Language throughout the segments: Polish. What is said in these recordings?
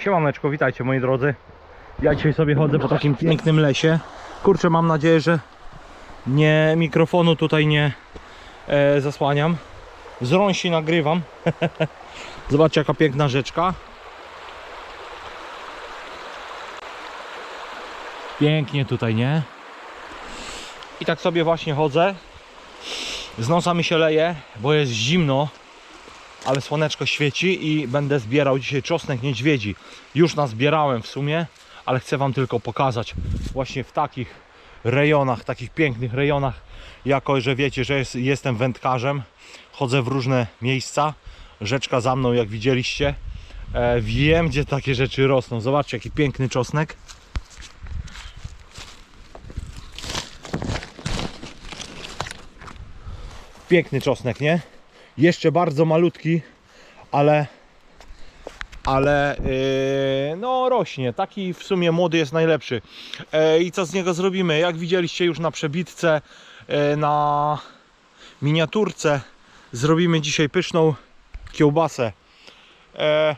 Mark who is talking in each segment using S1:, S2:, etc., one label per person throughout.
S1: Siemaneczko, witajcie moi drodzy. Ja dzisiaj sobie chodzę po takim pięknym lesie. Kurczę, mam nadzieję, że nie mikrofonu tutaj nie e, zasłaniam. Z rąsi nagrywam. Zobaczcie jaka piękna rzeczka. Pięknie tutaj, nie? I tak sobie właśnie chodzę. Z nosa mi się leje, bo jest zimno, ale słoneczko świeci i będę zbierał dzisiaj czosnek niedźwiedzi. Już nazbierałem w sumie, ale chcę Wam tylko pokazać właśnie w takich rejonach, takich pięknych rejonach, jako że wiecie, że jest, jestem wędkarzem, chodzę w różne miejsca, rzeczka za mną jak widzieliście, e, wiem gdzie takie rzeczy rosną. Zobaczcie jaki piękny czosnek. Piękny czosnek, nie? Jeszcze bardzo malutki, ale ale yy, no rośnie. Taki w sumie młody jest najlepszy. E, I co z niego zrobimy? Jak widzieliście już na przebitce, e, na miniaturce, zrobimy dzisiaj pyszną kiełbasę. E,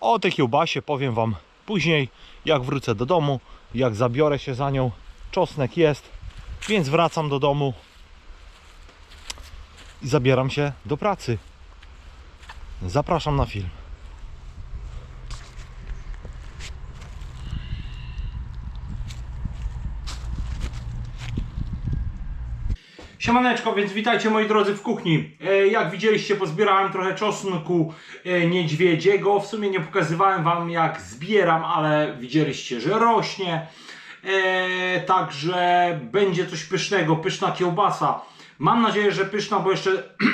S1: o tej kiełbasie powiem Wam później, jak wrócę do domu, jak zabiorę się za nią. Czosnek jest, więc wracam do domu i zabieram się do pracy. Zapraszam na film. Siemaneczko, więc witajcie moi drodzy w kuchni. E, Jak widzieliście, pozbierałem trochę czosnku e, niedźwiedziego. W sumie nie pokazywałem wam jak zbieram, ale widzieliście, że rośnie. E, Także będzie coś pysznego, pyszna kiełbasa. Mam nadzieję, że pyszna, bo jeszcze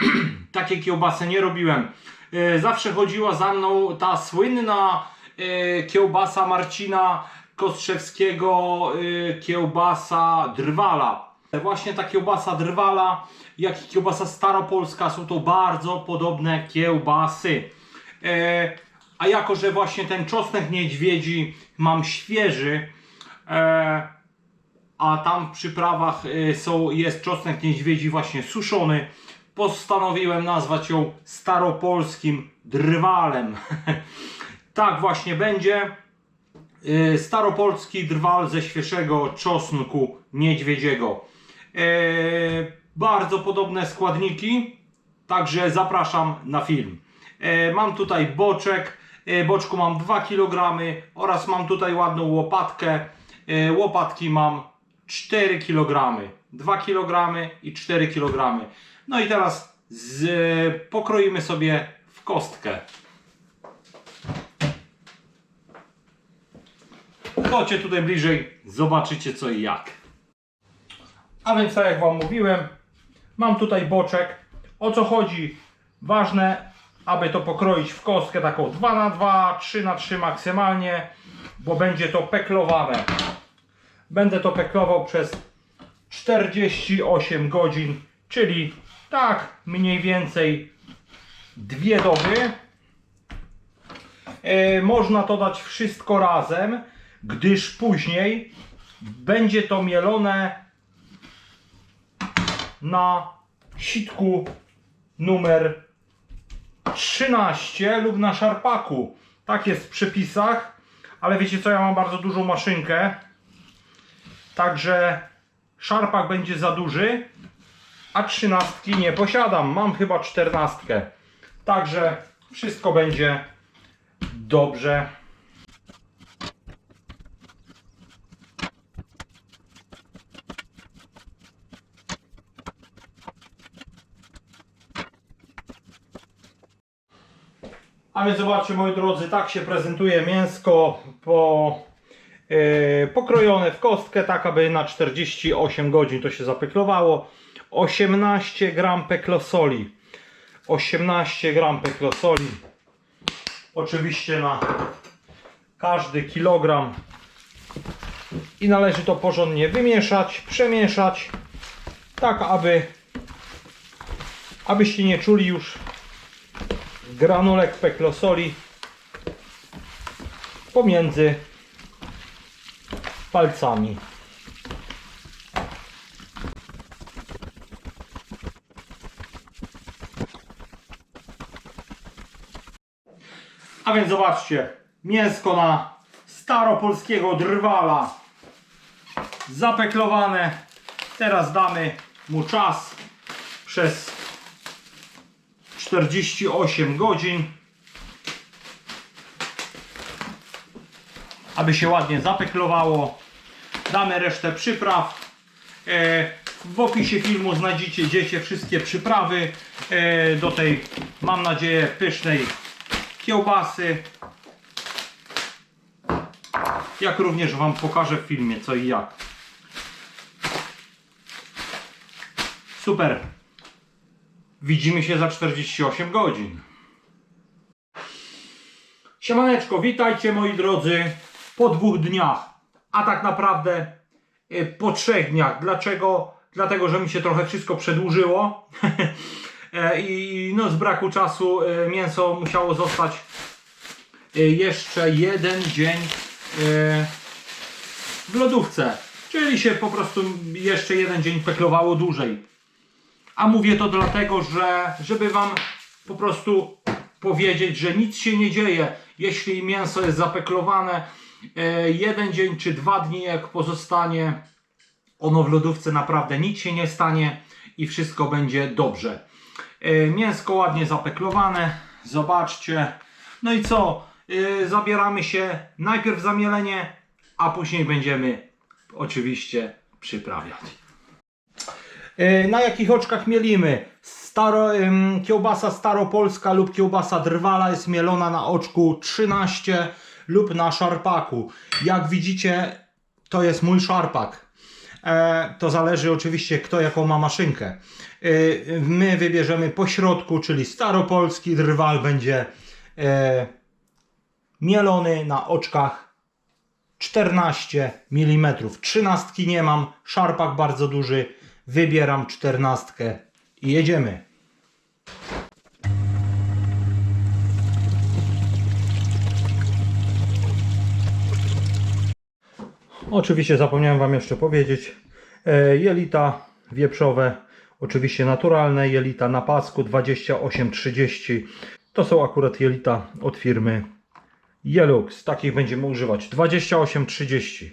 S1: takie kiełbasy nie robiłem. E, Zawsze chodziła za mną ta słynna e, kiełbasa Marcina Kostrzewskiego, e, kiełbasa Drwala. Właśnie ta kiełbasa Drwala, jak i kiełbasa Staropolska są to bardzo podobne kiełbasy. A jako, że właśnie ten czosnek niedźwiedzi mam świeży, a tam w przyprawach y, są, jest czosnek niedźwiedzi właśnie suszony, postanowiłem nazwać ją staropolskim drwalem. tak właśnie będzie. Y, Staropolski drwal ze świeżego czosnku niedźwiedziego. Y, Bardzo podobne składniki, także zapraszam na film. Mam tutaj boczek, boczku mam 2 kg oraz mam tutaj ładną łopatkę. Łopatki mam 4 kg. 2 kg i 4 kg. No i teraz z, pokroimy sobie w kostkę. Chodźcie tutaj bliżej, zobaczycie co i jak. A więc tak jak Wam mówiłem, mam tutaj boczek. O co chodzi? Ważne, aby to pokroić w kostkę taką 2 na 2 3 na 3 maksymalnie, bo będzie to peklowane. Będę to peklował przez 48 godzin, czyli tak mniej więcej dwie doby. E, można to dać wszystko razem, gdyż później będzie to mielone na sitku numer 13 lub na szarpaku. Tak jest w przepisach, ale wiecie co, ja mam bardzo dużą maszynkę, także szarpak będzie za duży, a trzynastki nie posiadam. Mam chyba czternastkę. Także wszystko będzie dobrze. A więc zobaczcie moi drodzy, tak się prezentuje mięsko po, pokrojone w kostkę, tak aby na 48 godzin to się zapeklowało. 18 gram peklosoli. 18 gram peklosoli. Oczywiście na każdy kilogram. I należy to porządnie wymieszać, przemieszać, tak aby abyście nie czuli już granulek peklosoli pomiędzy palcami. A więc zobaczcie, mięsko na staropolskiego drwala zapeklowane. Teraz damy mu czas przez 48 godzin, aby się ładnie zapeklowało. Damy resztę przypraw. E, W opisie filmu znajdziecie dziecię wszystkie przyprawy e, do tej, mam nadzieję, pysznej kiełbasy. Jak również Wam pokażę w filmie co i jak. Super. Widzimy się za 48 godzin. Siemaneczko, witajcie moi drodzy po dwóch dniach, a tak naprawdę e, po trzech dniach. Dlaczego? Dlatego, że mi się trochę wszystko przedłużyło E, i no, z braku czasu e, mięso musiało zostać e, jeszcze jeden dzień w lodówce. Czyli się po prostu jeszcze jeden dzień peklowało dłużej. A mówię to dlatego, że żeby Wam po prostu powiedzieć, że nic się nie dzieje, jeśli mięso jest zapeklowane jeden dzień czy dwa dni, jak pozostanie ono w lodówce, naprawdę nic się nie stanie i wszystko będzie dobrze. E, Mięsko ładnie zapeklowane, zobaczcie. No i co? E, Zabieramy się najpierw za mielenie, a później będziemy oczywiście przyprawiać. E, Na jakich oczkach mielimy? Staro, kiełbasa staropolska lub kiełbasa drwala jest mielona na oczku 13 lub na szarpaku. Jak widzicie, to jest mój szarpak. E, to zależy oczywiście kto jaką ma maszynkę. E, my wybierzemy po środku, czyli staropolski drwal będzie e, mielony na oczkach 14 mm. 13 nie mam, szarpak bardzo duży, wybieram 14 i jedziemy. Oczywiście zapomniałem Wam jeszcze powiedzieć, e, jelita wieprzowe, oczywiście naturalne, jelita na pasku 28-30. To są akurat jelita od firmy Jelux. Takich będziemy używać 28-30.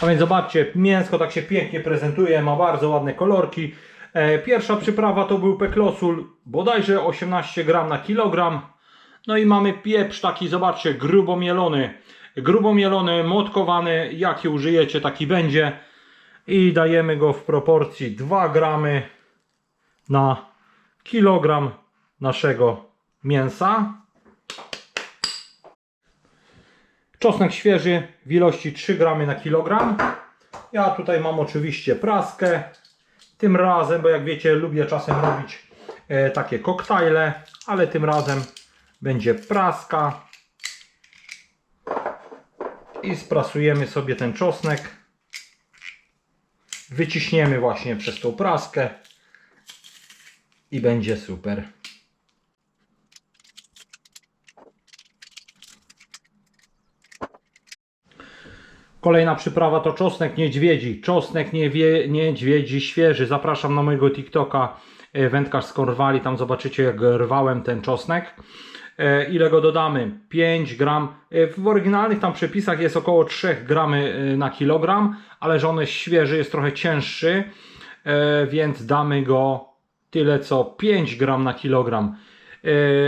S1: A więc zobaczcie, mięsko tak się pięknie prezentuje, ma bardzo ładne kolorki. E, Pierwsza przyprawa to był peklosul, bodajże 18 gram na kilogram. No i mamy pieprz taki, zobaczcie, grubo mielony. Grubo mielony, motkowany, jaki użyjecie, taki będzie. I dajemy go w proporcji 2 gramy na kilogram naszego mięsa. Czosnek świeży w ilości 3 gramy na kilogram. Ja tutaj mam oczywiście praskę. Tym razem, bo jak wiecie, lubię czasem robić e, takie koktajle, ale tym razem będzie praska. I sprasujemy sobie ten czosnek. Wyciśniemy właśnie przez tą praskę. I będzie super. Kolejna przyprawa to czosnek niedźwiedzi. Czosnek niewie, niedźwiedzi świeży. Zapraszam na mojego TikToka e, wędkarz z Korwali. Tam zobaczycie jak rwałem ten czosnek. E, Ile go dodamy? 5 gram. E, W oryginalnych tam przepisach jest około 3 gramy e, na kilogram, ale że on jest świeży, jest trochę cięższy, więc damy go tyle co 5 gram na kilogram.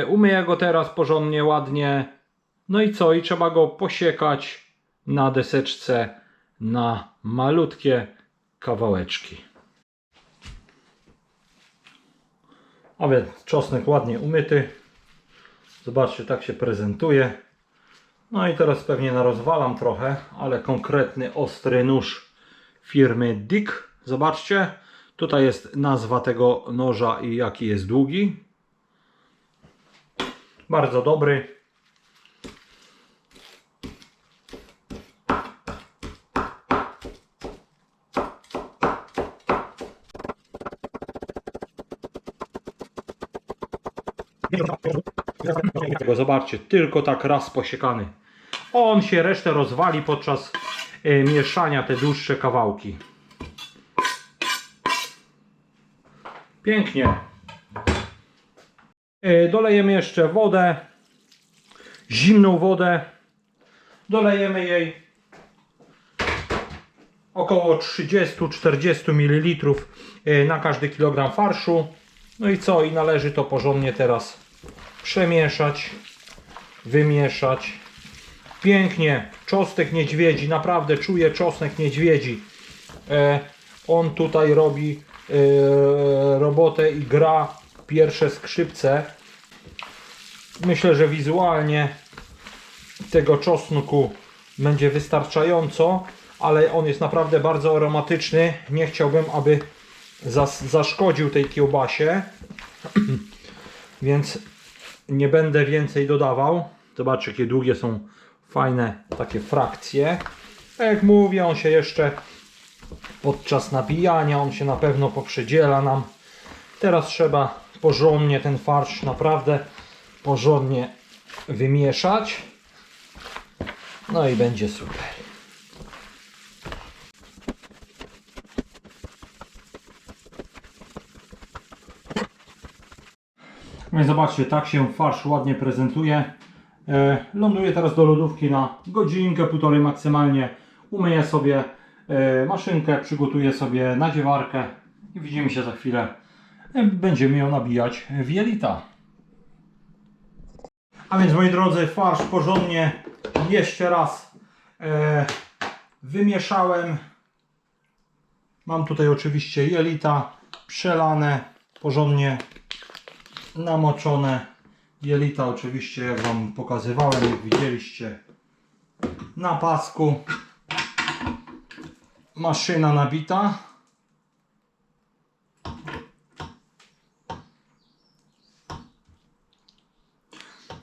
S1: Umyję go teraz porządnie, ładnie. No i co? I trzeba go posiekać na deseczce na malutkie kawałeczki. A więc czosnek ładnie umyty. Zobaczcie, tak się prezentuje. No i teraz pewnie narozwalam trochę, ale konkretny ostry nóż firmy Dick. Zobaczcie, tutaj jest nazwa tego noża i jaki jest długi. Bardzo dobry. Tego zobaczcie, tylko tak raz posiekany. On się resztę rozwali podczas e, mieszania te dłuższe kawałki. Pięknie. E, dolejemy jeszcze wodę. Zimną wodę. Dolejemy jej około 30-40 ml e, na każdy kilogram farszu. No i co? I należy to porządnie teraz przemieszać, wymieszać. Pięknie, czosnek niedźwiedzi, naprawdę czuję czosnek niedźwiedzi. E, on tutaj robi e, robotę i gra pierwsze skrzypce. Myślę, że wizualnie tego czosnku będzie wystarczająco, ale on jest naprawdę bardzo aromatyczny. Nie chciałbym, aby zas- zaszkodził tej kiełbasie, więc nie będę więcej dodawał. Zobaczcie, jakie długie są fajne takie frakcje. Tak jak mówię, on się jeszcze podczas nabijania, on się na pewno poprzedziela nam. Teraz trzeba porządnie ten farsz naprawdę porządnie wymieszać. No i będzie super. No i zobaczcie, tak się farsz ładnie prezentuje. E, ląduje teraz do lodówki na godzinkę, półtorej maksymalnie. Umyję sobie e, maszynkę, przygotuję sobie nadziewarkę i widzimy się za chwilę. E, będziemy ją nabijać w jelita. A więc moi drodzy, farsz porządnie jeszcze raz e, wymieszałem. Mam tutaj oczywiście jelita przelane, porządnie namoczone. Jelita oczywiście, jak Wam pokazywałem, jak widzieliście, na pasku. Maszyna nabita.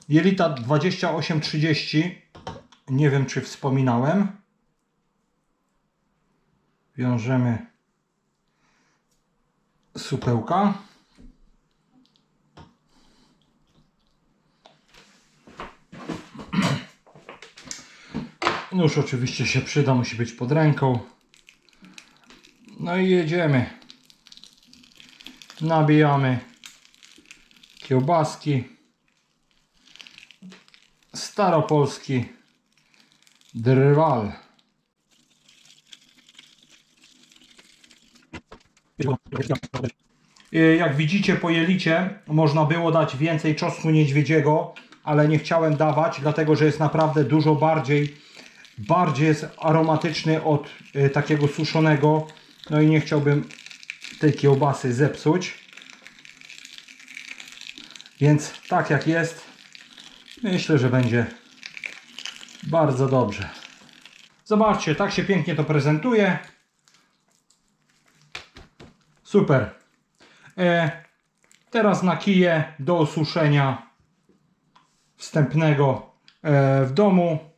S1: Jelita 2830. Nie wiem, czy wspominałem. Wiążemy supełka. Nóż oczywiście się przyda, musi być pod ręką. No i jedziemy. Nabijamy kiełbaski. Staropolski drwal. Y, Jak widzicie po jelicie można było dać więcej czosnku niedźwiedziego, ale nie chciałem dawać, dlatego że jest naprawdę dużo bardziej bardziej jest aromatyczny od y, takiego suszonego. No i nie chciałbym tej kiełbasy zepsuć. Więc tak jak jest, myślę, że będzie bardzo dobrze. Zobaczcie, tak się pięknie to prezentuje. Super. E, teraz na kije do osuszenia wstępnego e, w domu.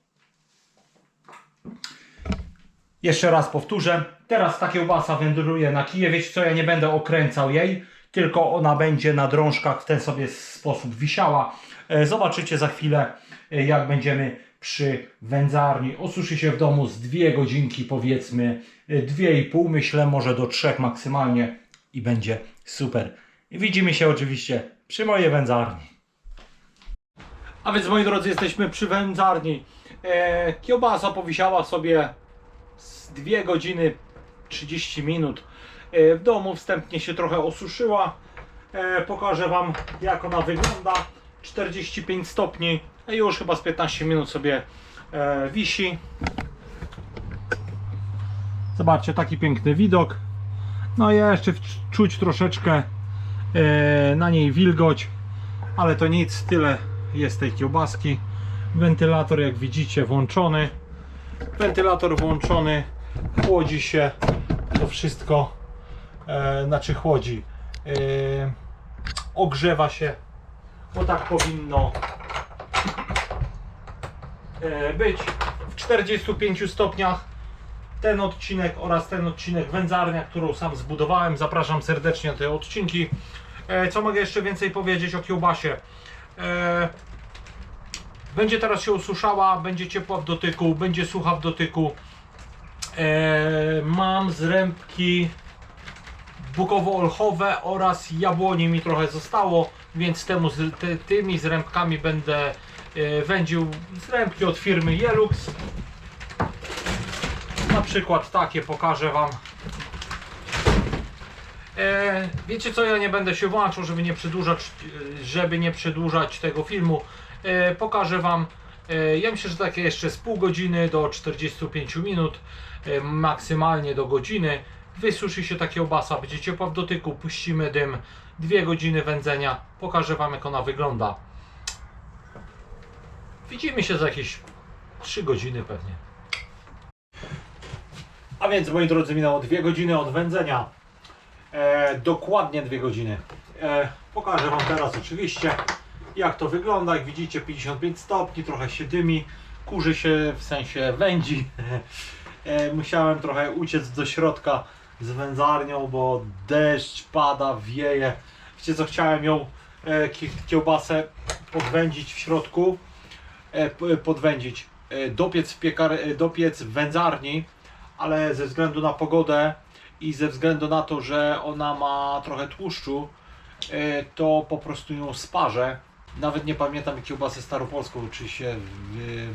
S1: Jeszcze raz powtórzę. Teraz ta kiełbasa wędruje na kije. Wiecie co, ja nie będę okręcał jej, tylko ona będzie na drążkach w ten sobie sposób wisiała. E, Zobaczycie za chwilę, e, jak będziemy przy wędzarni. Osuszy się w domu z dwie godzinki, powiedzmy, e, dwie i pół, myślę, może do trzech maksymalnie i będzie super. Widzimy się oczywiście przy mojej wędzarni. A więc moi drodzy, jesteśmy przy wędzarni. E, kiełbasa powisiała sobie z 2 godziny 30 minut e, w domu. Wstępnie się trochę osuszyła. E, pokażę Wam jak ona wygląda. 45 stopni. a Już chyba z 15 minut sobie e, wisi. Zobaczcie, taki piękny widok. No i jeszcze czuć troszeczkę e, na niej wilgoć, ale to nic, tyle jest tej kiełbaski. Wentylator jak widzicie włączony. Wentylator włączony, chłodzi się to wszystko, e, znaczy chłodzi, e, ogrzewa się, bo tak powinno e, być w 45 stopniach. Ten odcinek oraz ten odcinek wędzarnia, którą sam zbudowałem. Zapraszam serdecznie na te odcinki. E, co mogę jeszcze więcej powiedzieć o kiełbasie? Będzie teraz się ususzała, będzie ciepła w dotyku, będzie sucha w dotyku. E, mam zrębki bukowo-olchowe oraz jabłoni mi trochę zostało, więc temu, te, tymi zrębkami będę e, wędził zrębki od firmy Jelux. Na przykład takie pokażę Wam. E, wiecie co, ja nie będę się włączał, żeby nie przedłużać, e, żeby nie przedłużać tego filmu. E, pokażę Wam, e, ja myślę, że takie jeszcze z pół godziny do 45 minut, e, maksymalnie do godziny. Wysuszy się ta kiełbasa, będzie ciepła w dotyku, puścimy dym, dwie godziny wędzenia, pokażę Wam jak ona wygląda. Widzimy się za jakieś 3 godziny pewnie. A więc moi drodzy, minęło dwie godziny od wędzenia. E, dokładnie dwie godziny. E, pokażę Wam teraz oczywiście jak to wygląda. Jak widzicie 55 stopni, trochę się dymi, kurzy się w sensie wędzi. E, musiałem trochę uciec do środka z wędzarnią, bo deszcz pada, wieje. Wiecie co, chciałem ją e, ki- kiełbasę podwędzić w środku, e, podwędzić, dopiec w, piekar, dopiec w wędzarni, ale ze względu na pogodę i ze względu na to, że ona ma trochę tłuszczu, to po prostu ją sparzę. Nawet nie pamiętam kiełbasę staropolską, czy się y,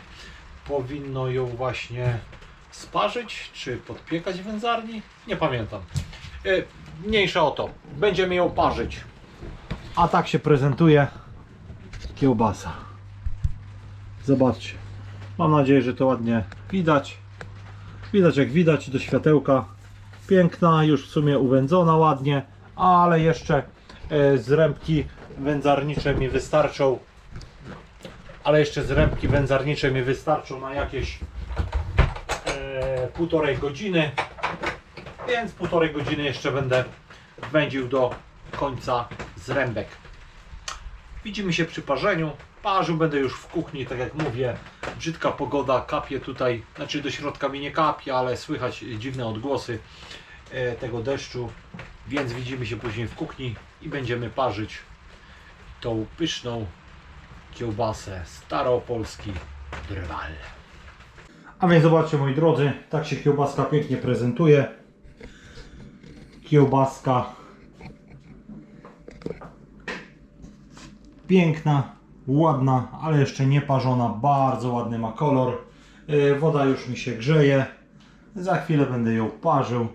S1: powinno ją właśnie sparzyć, czy podpiekać w wędzarni. Nie pamiętam. E, Mniejsza o to. Będziemy ją parzyć. A tak się prezentuje kiełbasa. Zobaczcie. Mam nadzieję, że to ładnie widać. Widać jak widać do światełka. Piękna, już w sumie uwędzona ładnie, ale jeszcze e, zrębki wędzarnicze mi wystarczą. Ale jeszcze zrębki wędzarnicze mi wystarczą na jakieś e, półtorej godziny. Więc półtorej godziny jeszcze będę wędził do końca zrębek. Widzimy się przy parzeniu. Parzył będę już w kuchni, tak jak mówię. Brzydka pogoda, kapie tutaj, znaczy do środka mi nie kapie, ale słychać dziwne odgłosy e, tego deszczu. Więc widzimy się później w kuchni i będziemy parzyć tą pyszną kiełbasę staropolski drwal. A więc zobaczcie moi drodzy, tak się kiełbaska pięknie prezentuje. Kiełbaska piękna, ładna, ale jeszcze nie parzona, bardzo ładny ma kolor. Yy, Woda już mi się grzeje. Za chwilę będę ją parzył.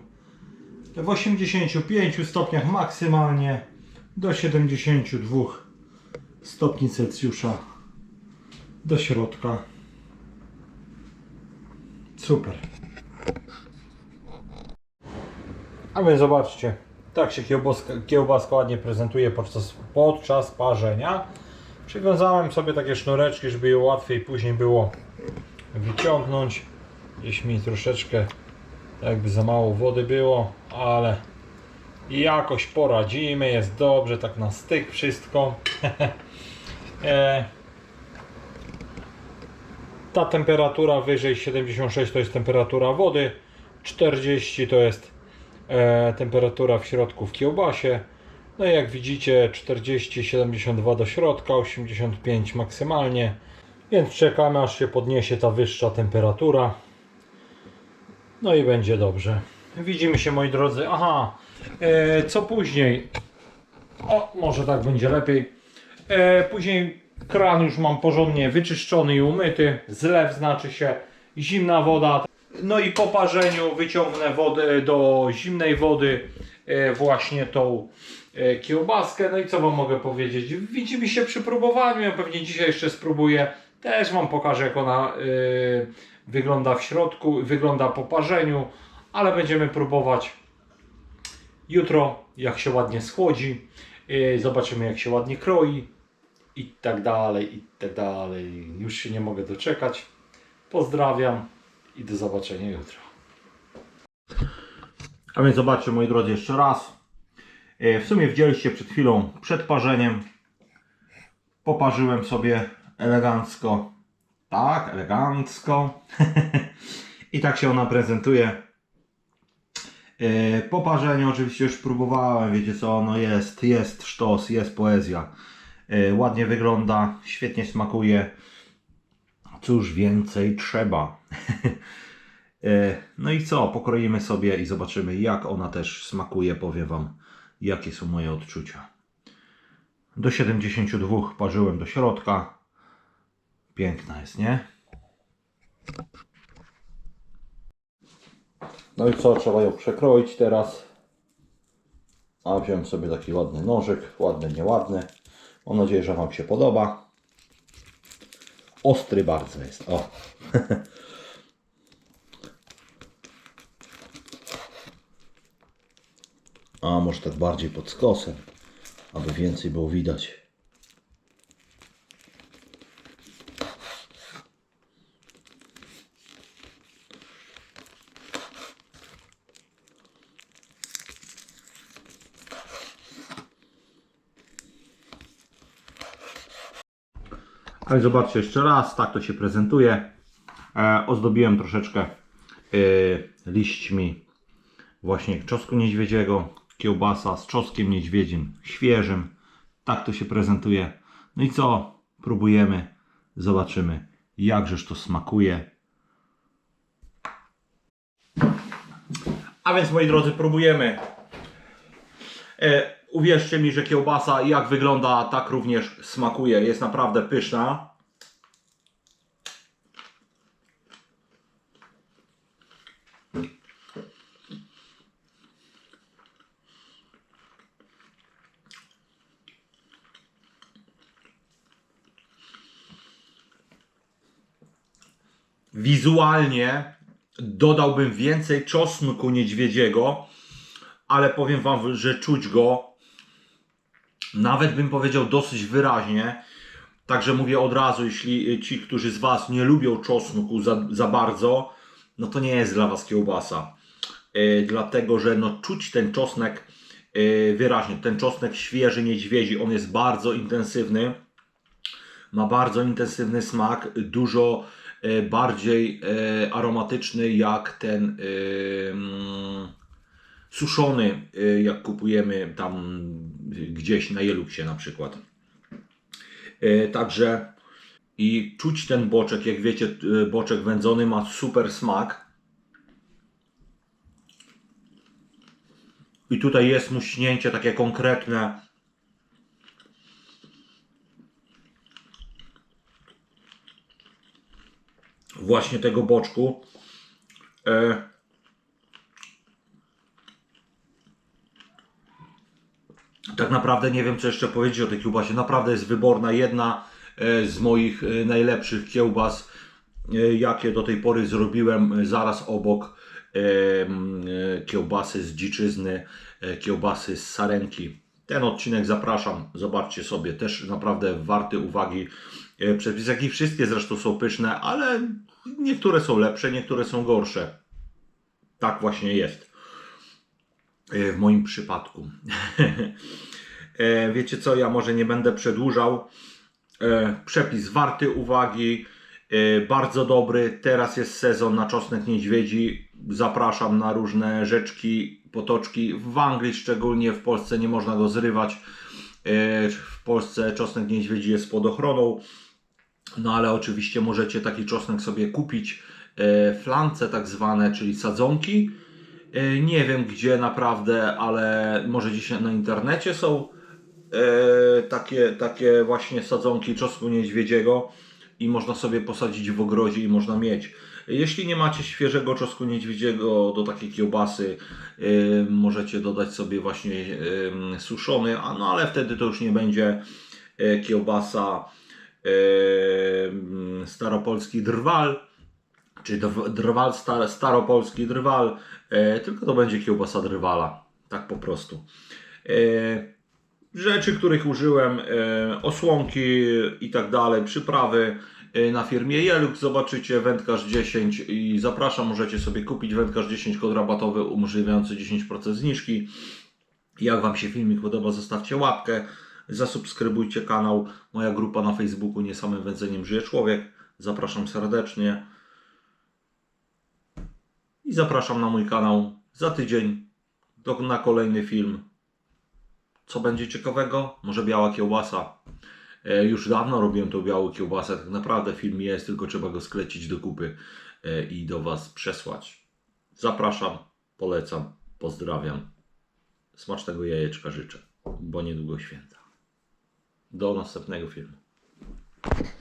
S1: W 85 stopniach maksymalnie do 72 stopni Celsjusza do środka. Super. A więc zobaczcie, tak się kiełbaska, kiełbaska ładnie prezentuje podczas, podczas parzenia. Przywiązałem sobie takie sznureczki, żeby ją łatwiej później było wyciągnąć. Mi troszeczkę jakby za mało wody było, ale jakoś poradzimy, jest dobrze, tak na styk wszystko. e, ta temperatura wyżej 76 to jest temperatura wody, 40 to jest e, temperatura w środku w kiełbasie. No i jak widzicie 40, 72 do środka, 85 maksymalnie. Więc czekamy aż się podniesie ta wyższa temperatura. No i będzie dobrze. Widzimy się moi drodzy. Aha, e, co później? O, może tak będzie lepiej. E, później kran już mam porządnie wyczyszczony i umyty. Zlew znaczy się zimna woda. No i po parzeniu wyciągnę wodę do zimnej wody. E, właśnie tą e, kiełbaskę. No i co wam mogę powiedzieć? Widzimy się przy próbowaniu. Ja pewnie dzisiaj jeszcze spróbuję. Też wam pokażę jak ona e, wygląda w środku, wygląda po parzeniu. Ale będziemy próbować jutro, jak się ładnie schłodzi. E, Zobaczymy jak się ładnie kroi i tak dalej, i tak dalej. Już się nie mogę doczekać. Pozdrawiam i do zobaczenia jutro. A więc zobaczcie moi drodzy jeszcze raz. E, W sumie widzieliście przed chwilą przed parzeniem. Poparzyłem sobie elegancko. Tak, elegancko. I tak się ona prezentuje. E, Po parzeniu oczywiście już próbowałem, wiecie co, no jest, jest sztos, jest poezja. E, Ładnie wygląda, świetnie smakuje. Cóż więcej trzeba. E, No i co, pokroimy sobie i zobaczymy jak ona też smakuje, powiem Wam jakie są moje odczucia. Do 72 parzyłem do środka. Piękna jest, nie? No i co, trzeba ją przekroić teraz. A wziąłem sobie taki ładny nożyk, ładny, nieładny. Mam nadzieję, że Wam się podoba. Ostry bardzo jest, o. A może tak bardziej pod skosem, aby więcej było widać. Ale zobaczcie jeszcze raz, tak to się prezentuje. E, ozdobiłem troszeczkę e, liśćmi właśnie czosnku niedźwiedziego, kiełbasa z czosnkiem niedźwiedzim świeżym. Tak to się prezentuje. No i co? Próbujemy, zobaczymy jakżeż to smakuje. A więc moi drodzy, próbujemy. Uwierzcie mi, że kiełbasa jak wygląda, tak również smakuje. Jest naprawdę pyszna. Wizualnie dodałbym więcej czosnku niedźwiedziego, ale powiem Wam, że czuć go nawet bym powiedział dosyć wyraźnie. Także mówię od razu, jeśli ci, którzy z Was nie lubią czosnku za, za bardzo, no to nie jest dla Was kiełbasa. E, dlatego, że no czuć ten czosnek e, wyraźnie. Ten czosnek świeży niedźwiedzi, on jest bardzo intensywny. Ma bardzo intensywny smak, dużo bardziej aromatyczny jak ten mm, suszony, y, jak kupujemy tam gdzieś na Jeluksie na przykład. Y, Także i czuć ten boczek, jak wiecie, y, boczek wędzony ma super smak. I tutaj jest muśnięcie takie konkretne. Właśnie tego boczku. Tak naprawdę nie wiem, co jeszcze powiedzieć o tej kiełbasie. Naprawdę jest wyborna. Jedna e, z moich e, najlepszych kiełbas, e, jakie do tej pory zrobiłem, zaraz obok kiełbasy z dziczyzny, kiełbasy z sarenki. Ten odcinek zapraszam, zobaczcie sobie, też naprawdę warty uwagi przepis, jak i wszystkie zresztą są pyszne, ale niektóre są lepsze, niektóre są gorsze. Tak właśnie jest. E, w moim przypadku. E, Wiecie co, ja może nie będę przedłużał. E, Przepis warty uwagi, bardzo dobry. Teraz jest sezon na czosnek niedźwiedzi. Zapraszam na różne rzeczki, potoczki. W Anglii szczególnie, w Polsce nie można go zrywać. W Polsce czosnek niedźwiedzi jest pod ochroną. No ale oczywiście możecie taki czosnek sobie kupić. Flance tak zwane, czyli sadzonki. E, Nie wiem gdzie naprawdę, ale może gdzieś na internecie są e, takie, takie właśnie sadzonki czosnku niedźwiedziego i można sobie posadzić w ogrodzie i można mieć. Jeśli nie macie świeżego czosnku niedźwiedziego do takiej kiełbasy, e, możecie dodać sobie właśnie suszony, a no ale wtedy to już nie będzie kiełbasa staropolski drwal, czy drwal, star, staropolski drwal, tylko to będzie kiełbasa drwala, tak po prostu. E, rzeczy, których użyłem, e, osłonki i tak dalej, przyprawy e, na firmie Jeluk, zobaczycie wędkarz 10 i zapraszam, możecie sobie kupić. Wędkarz 10 kod rabatowy umożliwiający 10% zniżki. Jak Wam się filmik podoba, zostawcie łapkę, zasubskrybujcie kanał, moja grupa na Facebooku Nie samym wędzeniem żyje człowiek, zapraszam serdecznie i zapraszam na mój kanał za tydzień do, na kolejny film. Co będzie ciekawego? Może biała kiełbasa. E, już dawno robiłem tą białą kiełbasę. Tak naprawdę film jest, tylko trzeba go sklecić do kupy e, i do Was przesłać. Zapraszam, polecam, pozdrawiam. Smacznego jajeczka życzę, bo niedługo święta. Do następnego filmu.